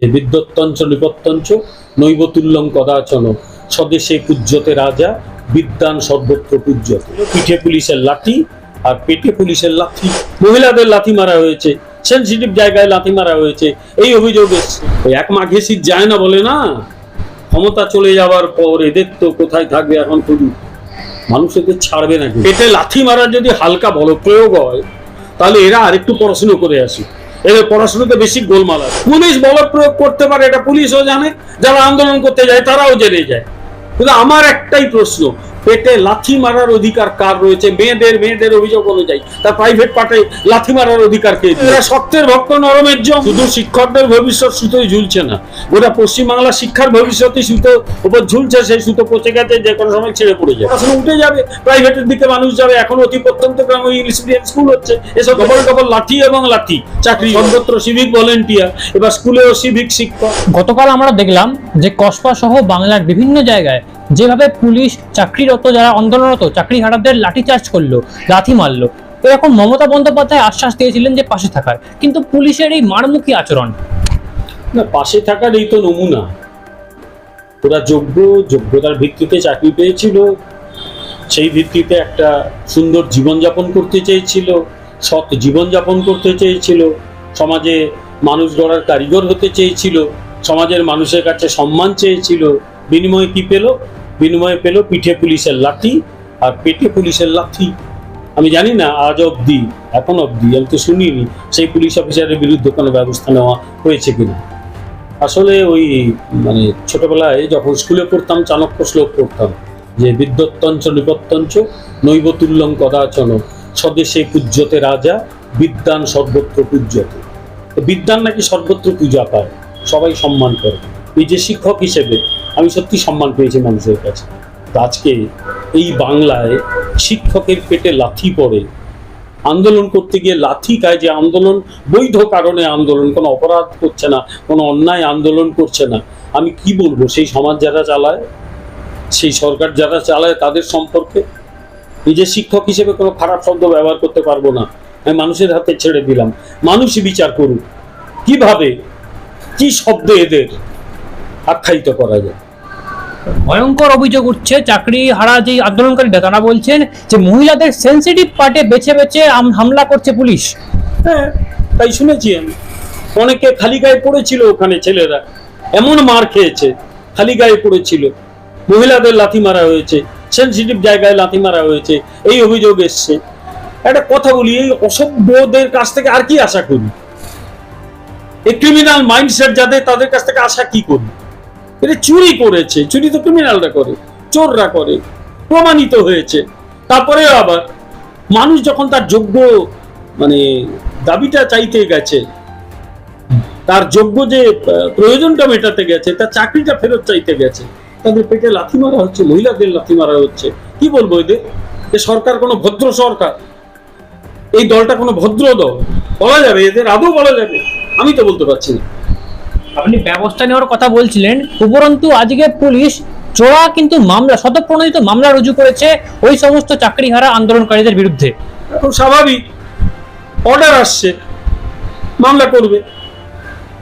নিপত্যঞ্চ কদাচন, স্বদেশে পূজ্যতে রাজা, বিদ্যান সর্বত্র পিঠে পুলিশের লাঠি আর পেটে পুলিশের লাঠি। মহিলাদের মারা হয়েছে সেন্সিটিভ জায়গায় মারা হয়েছে, এই অভিযোগ এসছে। এক মাঘে শীত যায় না বলে না? ক্ষমতা চলে যাওয়ার পর এদের তো কোথায় থাকবে এখন শুধু মানুষ এদের ছাড়বে না পেটে লাথি মারার যদি হালকা বল প্রয়োগ হয়, তাহলে এরা আরেকটু পড়াশুনো করে আসি এদের পড়াশোনাতে বেশি গোলমাল আছে। পুলিশ বল প্রয়োগ করতে পারে, এটা পুলিশও জানে, যারা আন্দোলন করতে যায় তারাও জেনে যায়। কিন্তু আমার একটাই প্রশ্ন পেটে লাথি মারার অধিকার কার রয়েছে? মেয়েদের মেয়েদের অভিযোগ অনুযায়ী। তার প্রাইভেট পার্টে লাথি মারার অধিকার কে এরা শক্তের ভক্ত নরমের জম শুধু শিক্ষকদের ভবিষ্যৎ সুতোই ঝুলছে না। গোটা পশ্চিমবাংলা শিক্ষার ভবিষ্যৎই সুতো উপর ঝুলছে সেই সুতো পচে গেছে যে কোনো সময় ছেড়ে পড়ে যাবে আসলে উঠে যাবে প্রাইভেটের দিকে মানুষ যাবে। এখন অতি প্রত্যন্ত গ্রামে ইংলিশ মিডিয়াম স্কুল হচ্ছে। এসব ডবল ডবল লাঠি এবং লাঠি। চাকরি সর্বত্র সিভিক ভলেন্টিয়ার এবার স্কুলেও সিভিক শিক্ষক। গতকাল আমরা দেখলাম যে কসবা সহ বাংলার বিভিন্ন জায়গায় যেভাবে পুলিশ চাকরিরত যারা আন্দোলনরত চাকরি হারাদের লাঠিচার্জ করল, লাথি মারলো। এরকম মমতা বন্দ্যোপাধ্যায় আশ্বাস দিয়েছিলেন যে পাশে থাকার। কিন্তু পুলিশের এই মারমুখী আচরণ। না, পাশে থাকার এই তো নমুনা। ওরা যোগ্য, যোগ্যতার ভিত্তিতে চাকরি পেয়েছিল। সেই ভিত্তিতে একটা সুন্দর জীবনযাপন করতে চেয়েছিল, সৎ জীবনযাপন করতে চেয়েছিল। সমাজে মানুষ গড়ার কারিগর হতে চেয়েছিল। সমাজের মানুষের কাছে সম্মান চেয়েছিল। বিনিময়ে কি পেল? বিনিময়ে পেল পিঠে পুলিশের লাঠি আর পেটে পুলিশের লাঠি। আমি জানি না, আজ অবধি, এখন অবধি, আমি তো শুনিনি সেই পুলিশ অফিসারের বিরুদ্ধে কোনো ব্যবস্থা নেওয়া হয়েছে কিনা। আসলে ওই মানে ছোটবেলায় যখন স্কুলে পড়তাম, চাণক্য শ্লোক পড়তাম যে, বিদ্যত্তঞ্চ নিপত্যঞ্চ নৈবতুল্যং কদাচন স্বদেশে পূজ্যতে রাজা, বিদ্যান সর্বত্র পূজ্যতে। বিদ্যান নাকি সর্বত্র পূজা পায়? সবাই সম্মান করে। এই যে শিক্ষক হিসেবে আমি সত্যি সম্মান পেয়েছি মানুষের কাছে। আজকে এই বাংলায় শিক্ষকের পেটে লাথি পড়ে। আন্দোলন করতে গিয়ে লাথি খায় যে আন্দোলন, বৈধ কারণে আন্দোলন, কোনো অপরাধ করছে না, কোনো অন্যায় আন্দোলন করছে না। আমি কি বলব, সেই সমাজ যারা চালায়, সেই সরকার যারা চালায় তাদের সম্পর্কে নিজের শিক্ষক হিসেবে কোনো খারাপ শব্দ ব্যবহার করতে পারব না। আমি মানুষের হাতে ছেড়ে দিলাম। মানুষই বিচার করুক। কীভাবে? কি শব্দে এদের আখ্যায়িত করা যায়? ভয়ঙ্কর অভিযোগ উঠছে। চাকরি হারা যে আন্দোলনকারীরা তারা বলছেন যে মহিলাদের সেন্সিটিভ পার্টে বেছে বেছে হামলা করছে পুলিশ। হ্যাঁ তাই শুনেছি আমি। অনেকে খালি গায়ে পড়েছিল ওখানে ছেলেরা। এমন মার খেয়েছে খালি গায়ে পড়েছিল। মহিলাদের লাথি মারা হয়েছে সেন্সিটিভ জায়গায় লাথি মারা হয়েছে, এই অভিযোগ এসছে। একটা কথা বলি, এই অসভ্যদের কাছ থেকে আর কি আশা করি? এই ক্রিমিনাল মাইন্ডসেট যাদের, তাদের কাছ থেকে আশা কি করি এটা চুরি করেছে, চুরি তো ক্রিমিনালরা করে, চোররা করে, প্রমাণিত হয়েছে। তারপরে আবার মানুষ যখন তার যোগ্য মানে দাবিটা চাইতে গেছে, তার যোগ্য যে প্রয়োজনটা মেটাতে গেছে, তার চাকরিটা ফেরত চাইতে গেছে, তাদের পেটে লাথি মারা হচ্ছে, মহিলাদের লাথি মারা হচ্ছে। কি বলব এদের? এ সরকার কোনো ভদ্র সরকার। এই দলটা কোনো ভদ্র দল। বলা যাবে, এদের আদৌ বলা যাবে। আমি তো বলতে পারছি না। আপনি ব্যবস্থা নেওয়ার কথা বলছিলেন, উপরন্তু আজকে পুলিশ চোরা কিন্তু মামলা শতপ্রণোদিত মামলা রুজু করেছে ওই সমস্ত চাকরিহারা আন্দোলনকারীদের বিরুদ্ধে। এখন স্বাভাবিক অর্ডার আসছে, মামলা করবে।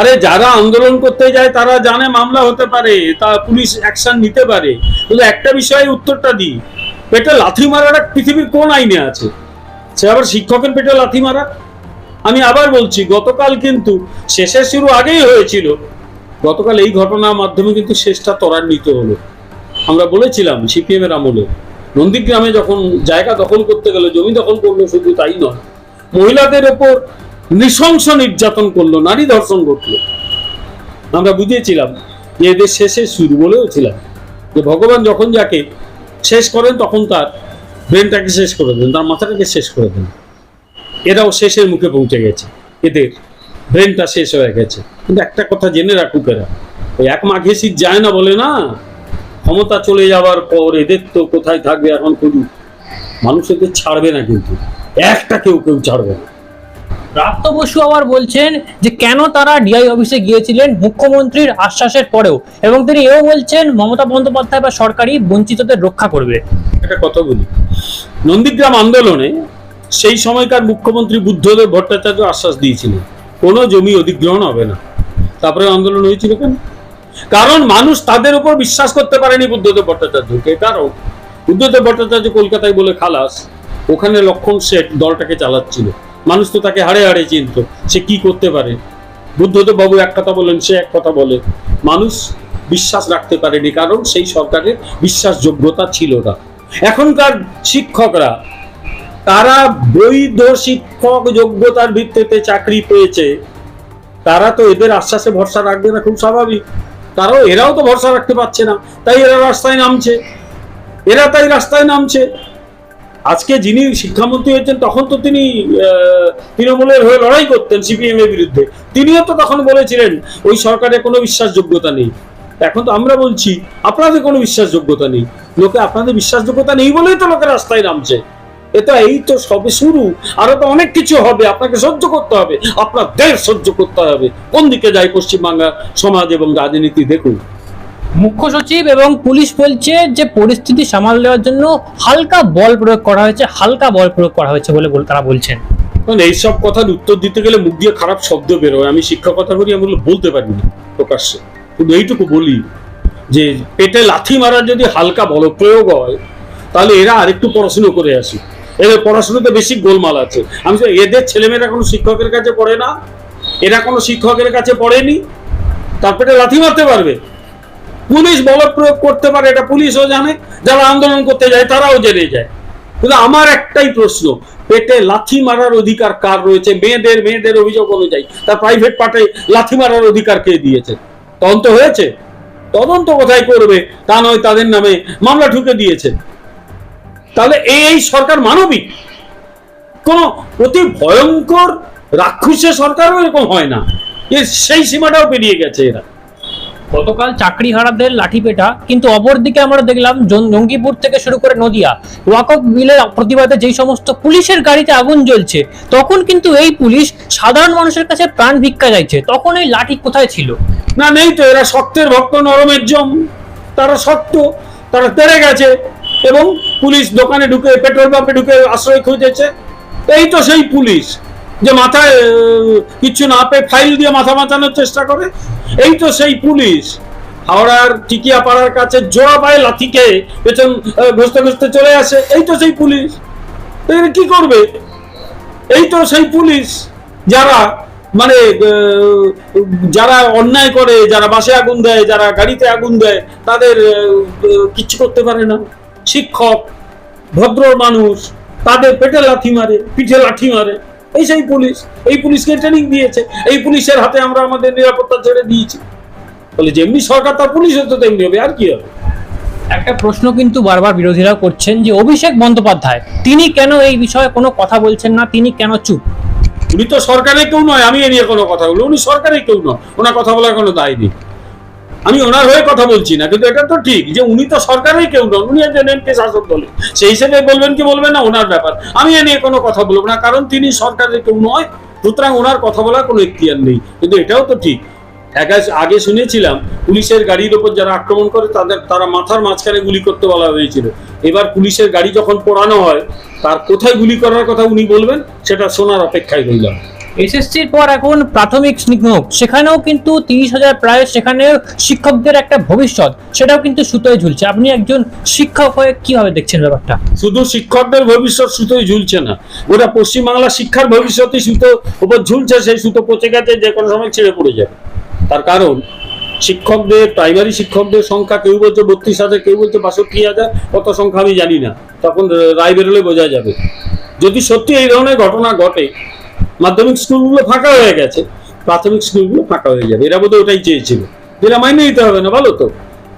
আরে যারা আন্দোলন করতে যায়, তারা জানে মামলা হতে পারে, তা পুলিশ অ্যাকশন নিতে পারে। কিন্তু একটা বিষয়ে উত্তরটা দিই, পেটে লাথি মারাটা পৃথিবীর কোন আইনে আছে? সে আবার শিক্ষকের পেটে লাথি মারা? আমি আবার বলছি, গতকাল কিন্তু শেষের শুরু আগেই হয়েছিল। গতকাল এই ঘটনার মাধ্যমে কিন্তু শেষটা ত্বরান্বিত হলো। আমরা বলেছিলাম সিপিএম এর আমলে, নন্দীগ্রামে যখন জায়গা দখল করতে গেল, জমি দখল করল, শুধু তাই নয়, মহিলাদের ওপর নৃশংস নির্যাতন করল, নারী ধর্ষণ করল আমরা বুঝিয়েছিলাম যে এদের শেষে শুরু বলেও ছিলাম। যে ভগবান যখন যাকে শেষ করেন, তখন তার ব্রেনটাকে শেষ করে দেন, তার মাথাটাকে শেষ করে দেন। এরাও শেষের মুখে পৌঁছে গেছে। এদের ব্রেনটা শেষ হয়ে গেছে। কিন্তু একটা কথা জেনে রাখুক এরা। ওই এক মাঘে শীত যায় না বলে না? ক্ষমতা চলে যাওয়ার পর এদের তো কোথায় থাকবে এখন শুধু মানুষ এদের ছাড়বে না কিন্তু। একটা কেউ কেউ ছাড়বে না। প্রাপ্ত বসু আবার বলছেন যে কেন তারা ডিআই অফিসে গিয়েছিলেন মুখ্যমন্ত্রীর আশ্বাসের পরেও? এবং তিনি এও বলছেন মমতা বন্দ্যোপাধ্যায় বা সরকারই বঞ্চিতদের রক্ষা করবে। একটা কথা বলি। নন্দীগ্রাম আন্দোলনে সেই সময়কার মুখ্যমন্ত্রী বুদ্ধদেব ভট্টাচার্য আশ্বাস দিয়েছিলেন কোনো জমি অধিগ্রহণ হবে না। তারপরে আন্দোলন হয়েছিল কেন? কারণ মানুষ তাদের উপর বিশ্বাস করতে পারেনি বুদ্ধদেব ভট্টাচার্যকে কারণ বুদ্ধদেব ভট্টাচার্য কলকাতায় বলে খালাস, ওখানে লক্ষণ শেঠ দলটাকে চালাচ্ছিল। মানুষ তো তাকে হাড়ে হাড়ে চিনত, সে কি করতে পারে? বুদ্ধদেব বাবু এক কথা বলেন, সে এক কথা বলে, মানুষ বিশ্বাস রাখতে পারেনি, কারণ সেই সরকারের বিশ্বাসযোগ্যতা ছিল না। এখনকার শিক্ষকরা তারা বৈধ শিক্ষক যোগ্যতার ভিত্তিতে চাকরি পেয়েছে। তারা তো এদের আশ্বাসে ভরসা রাখবে না, খুব স্বাভাবিক। তারাও, এরাও তো ভরসা রাখতে পারছে না। তাই এরা রাস্তায় নামছে। এরা তাই রাস্তায় নামছে। আজকে যিনি শিক্ষামন্ত্রী হয়েছেন, তখন তো তিনি তৃণমূলের হয়ে লড়াই করতেন সিপিএম এর বিরুদ্ধে। তিনিও তো তখন বলেছিলেন, ওই সরকারের কোনো বিশ্বাসযোগ্যতা নেই। এখন তো আমরা বলছি, আপনাদের কোনো বিশ্বাসযোগ্যতা নেই। লোকে আপনাদের বিশ্বাসযোগ্যতা নেই বলেই তো লোকে রাস্তায় নামছে। এটা এই তো সবে শুরু। আরও তো অনেক কিছু হবে আপনাকে সহ্য করতে হবে। আপনাদের সহ্য করতে হবে। কোন দিকে যায় পশ্চিমবাংলার সমাজ এবং রাজনীতি দেখুন। মুখ্য সচিব এবং পুলিশ বলছে যে পরিস্থিতি সামাল দেওয়ার জন্য হালকা বল প্রয়োগ করা হয়েছে হালকা বল প্রয়োগ করা হয়েছে বলে তারা বলছেন। কারণ এইসব কথার উত্তর দিতে গেলে মুখ দিয়ে খারাপ শব্দ বেরোয়। আমি শিক্ষকতা করি আমি বলতে পারি না প্রকাশ্যে। কিন্তু এইটুকু বলি যে পেটে লাথি মারার যদি হালকা বল প্রয়োগ হয় তাহলে এরা আরেকটু পড়াশুনো করে আসি এদের পড়াশুনোতে বেশি গোলমাল আছে। আমি এদের ছেলেমেয়েরা কোনো শিক্ষকের কাছে পড়ে না? এরা কোনো শিক্ষকের কাছে পড়েনি? তার পেটে লাথি মারতে পারবে? পুলিশ বল প্রয়োগ করতে পারে, এটা পুলিশও জানে। যারা আন্দোলন করতে যায়, তারাও জেনে যায়। কিন্তু আমার একটাই প্রশ্ন, পেটে লাথি মারার অধিকার কার রয়েছে? মেয়েদের মেয়েদের অভিযোগ অনুযায়ী। তার প্রাইভেট পার্টে লাথি মারার অধিকার কে দিয়েছে? তদন্ত হয়েছে? তদন্ত কোথায় করবে? তা নয়, তাদের নামে মামলা ঠুকে দিয়েছে। তাহলে এই এই সরকার মানবিক? কোন অতি ভয়ঙ্কর রাক্ষসের সরকারও এরকম হয় না। এর সেই সীমাটাও পেরিয়ে গেছে এরা। গতকাল চাকরি হারাদের লাঠিপেটা কিন্তু অপরদিকে আমরা দেখলাম জঙ্গিপুর থেকে শুরু করে নদিয়া ওয়াকফ বিলের প্রতিবাদে যেই সমস্ত পুলিশের গাড়িতে আগুন জ্বলছে তখন কিন্তু এই পুলিশ সাধারণ মানুষের কাছে প্রাণ ভিক্ষা চাইছে। তখন এই লাঠি কোথায় ছিল? না নেই তো এরা শক্তের ভক্ত নরমের জম। তারা শক্ত তারা তেড়ে গেছে। এবং পুলিশ দোকানে ঢুকে, পেট্রোল পাম্পে ঢুকে আশ্রয় খুঁজেছে। এই তো সেই পুলিশ যে মাথায় কিছু না পেয়ে ফাইল দিয়ে মাথা মাচানোর চেষ্টা করে। এই তো সেই পুলিশ। হাওড়ার টিকিয়া পাড়ার কাছে জোড়া পায়ে লাথি খেয়ে পেছন ঘষতে ঘষতে চলে আসে। এই তো সেই পুলিশ। কি করবে? এই তো সেই পুলিশ। যারা মানে যারা অন্যায় করে, যারা বাসে আগুন দেয়, যারা গাড়িতে আগুন দেয়, তাদের কিচ্ছু করতে পারে না। শিক্ষক ভদ্র মানুষ তাদের পেটে লাথি মারে পিঠে লাঠি মারে। এই সেই পুলিশ এই পুলিশকে ট্রেনিং দিয়েছে। এই পুলিশের হাতে আমরা আমাদের নিরাপত্তা ছেড়ে দিয়েছি। বলে যেমনি সরকার তার পুলিশ হতো তেমনি হবে আর কি হবে? একটা প্রশ্ন কিন্তু বারবার বিরোধীরা করছেন যে অভিষেক বন্দ্যোপাধ্যায় তিনি কেন এই বিষয়ে কোনো কথা বলছেন না? তিনি কেন চুপ? উনি তো সরকারের কেউ নয় আমি এ নিয়ে কোনো কথা বলি উনি সরকারের কেউ নয় ওনার কথা বলার কোনো দায় নেই। আমি ওনার হয়ে কথা বলছি না, কিন্তু এটা তো ঠিক যে উনি তো সরকারের কেউ নন, উনি একজন এমপি শাসক দলে। সেই হিসেবে বলবেন কি বলবেন না, ওনার ব্যাপার। আমি এ নিয়ে কোনো কথা বলব না, কারণ তিনি সরকারের কেউ নয়, সুতরাং ওনার কথা বলার কোনো ইখতিয়ার নেই। কিন্তু এটাও তো ঠিক। আগে শুনেছিলাম, পুলিশের গাড়ির ওপর যারা আক্রমণ করে, তাদের তারা মাথার মাঝখানে গুলি করতে বলা হয়েছিল। এবার পুলিশের গাড়ি যখন পোড়ানো হয়, তার কোথায় গুলি করার কথা উনি বলবেন, সেটা শোনার অপেক্ষায় রইলাম। এসএসসির পর এখন প্রাথমিক শিক্ষক সেখানেও কিন্তু তিরিশ হাজার প্রায় সেখানে শিক্ষকদের একটা ভবিষ্যৎ, সেটাও কিন্তু সুতোয় ঝুলছে। আপনি একজন শিক্ষক হয়ে কীভাবে দেখছেন ব্যাপারটা? শুধু শিক্ষকদের ভবিষ্যৎ সুতোই ঝুলছে না ওরা পশ্চিমবাংলা শিক্ষার ভবিষ্যৎই সুতো উপর ঝুলছে, সেই সুতো পচে গেছে, যে কোনো সময় ছেড়ে পড়ে যাবে। তার কারণ, শিক্ষকদের প্রাইমারি শিক্ষকদের সংখ্যা কেউ বলছে বত্রিশ হাজার, কেউ বলছে বাষট্টি হাজার, কত সংখ্যা আমি জানি না। তখন রায় বেরোলে বোঝা যাবে। যদি সত্যি এই ধরনের ঘটনা ঘটে মাধ্যমিক স্কুলগুলো ফাঁকা হয়ে গেছে, প্রাথমিক স্কুলগুলো ফাঁকা হয়ে যাবে। এরা বোধহয় ওটাই চেয়েছিল। এরা মাইনে দিতে হবে না, বলো তো?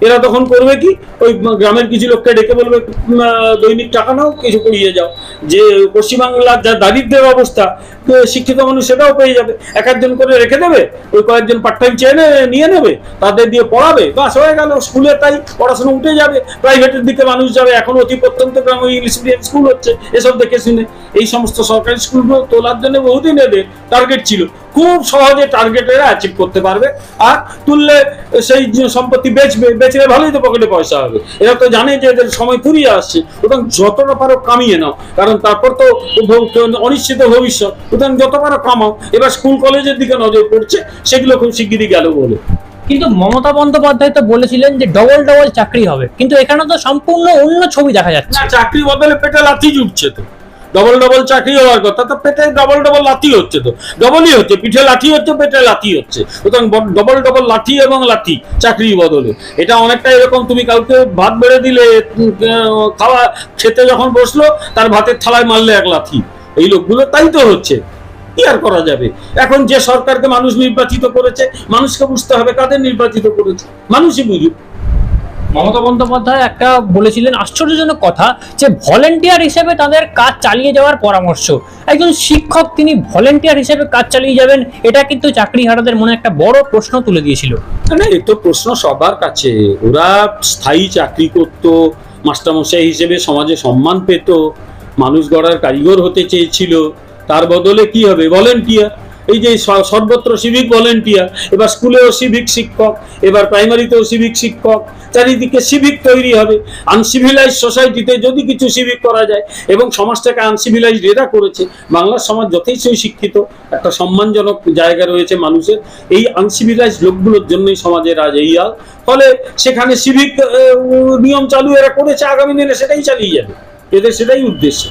এরা তখন করবে কি? ওই গ্রামের কিছু লোককে ডেকে বলবে দৈনিক টাকা নাও, কিছু করিয়ে যাও। যে পশ্চিমবাংলার যা দারিদ্রের অবস্থা শিক্ষিত মানুষ সেটাও পেয়ে যাবে। এক একজন করে রেখে দেবে, ওই কয়েকজন পার্ট টাইম চেয়ে নিয়ে নেবে, তাদের দিয়ে পড়াবে, বাস হয়ে গেল, স্কুলে তাই পড়াশোনা উঠে যাবে প্রাইভেটের দিকে মানুষ যাবে, এখন অতি প্রত্যন্ত গ্রামে ইংলিশ মিডিয়াম স্কুল হচ্ছে, এসব দেখে শুনে। এই সমস্ত সরকারি স্কুলগুলো তোলার জন্য বহুদিন এদের টার্গেট ছিল। খুব সহজে টার্গেটেরা অ্যাচিভ করতে পারবে। আর তুললে সেই সম্পত্তি বেচবে বেচলে ভালোই তো পকেটে পয়সা হবে। এরা তো জানে যে এদের সময় ফুরিয়ে আসছে। সুতরাং যতটা পারো কামিয়ে নাও। কারণ তারপর তো অনিশ্চিত ভবিষ্যৎ। সুতরাং যত পারো কামাও এবার স্কুল কলেজের দিকে নজর পড়ছে সেগুলো খুব শিগগিরই গেল বলে। কিন্তু মমতা বন্দ্যোপাধ্যায় তো বলেছিলেন যে ডবল ডবল চাকরি হবে। কিন্তু এখানে তো সম্পূর্ণ অন্য ছবি দেখা যাচ্ছে। না চাকরি বদলে পেটে লাথি জুটছে তো। ডবল ডবল চাকরি হওয়ার কথা, তো পেটে ডবল ডবল লাথি হচ্ছে তো। ডবলই হচ্ছে, পিঠে লাঠি হচ্ছে, পেটে লাথি হচ্ছে। সুতরাং ডবল ডবল লাঠি এবং লাথি চাকরি বদলে। এটা অনেকটা এরকম, তুমি কাউকে ভাত বেড়ে দিলে খাওয়া, খেতে যখন বসল, তার ভাতের থালায় মারলে এক লাথি এই লোকগুলো তাই তো হচ্ছে। কি আর করা যাবে? এখন যে সরকারকে মানুষ নির্বাচিত করেছে, মানুষকে বুঝতে হবে কাদের নির্বাচিত করেছে। মানুষই বুঝুক। মমতা বন্দ্যোপাধ্যায় একটা বলেছিলেন আশ্চর্যজনক কথা যে ভলেন্টিয়ার হিসেবে তাদের কাজ চালিয়ে যাওয়ার পরামর্শ। একজন শিক্ষক তিনি ভলেন্টিয়ার হিসেবে কাজ চালিয়ে যাবেন, এটা কিন্তু চাকরিহারাদের মনে একটা বড় প্রশ্ন তুলে দিয়েছিল। মানে এই তো প্রশ্ন সবার কাছে। ওরা স্থায়ী চাকরি করত, মাস্টারমশাই হিসেবে সমাজে সম্মান পেত, মানুষ গড়ার কারিগর হতে চেয়েছিল। তার বদলে কি হবে ভলেন্টিয়ার এই যে সর্বত্র সিভিক ভলেন্টিয়ার এবার স্কুলেও সিভিক শিক্ষক, এবার প্রাইমারিতেও সিভিক শিক্ষক, চারিদিকে সিভিক তৈরি হবে। আনসিভিলাইজ সোসাইটিতে যদি কিছু সিভিক করা যায়, এবং সমাজটাকে আনসিভিলাইজ এরা করেছে বাংলার সমাজ যথেষ্টই শিক্ষিত, একটা সম্মানজনক জায়গা রয়েছে মানুষের। এই আনসিভিলাইজ লোকগুলোর জন্যই সমাজের আজ এই হাল। ফলে সেখানে সিভিক নিয়ম চালু এরা করেছে, আগামী দিনে সেটাই চালিয়ে যাবে। এদের সেটাই উদ্দেশ্য।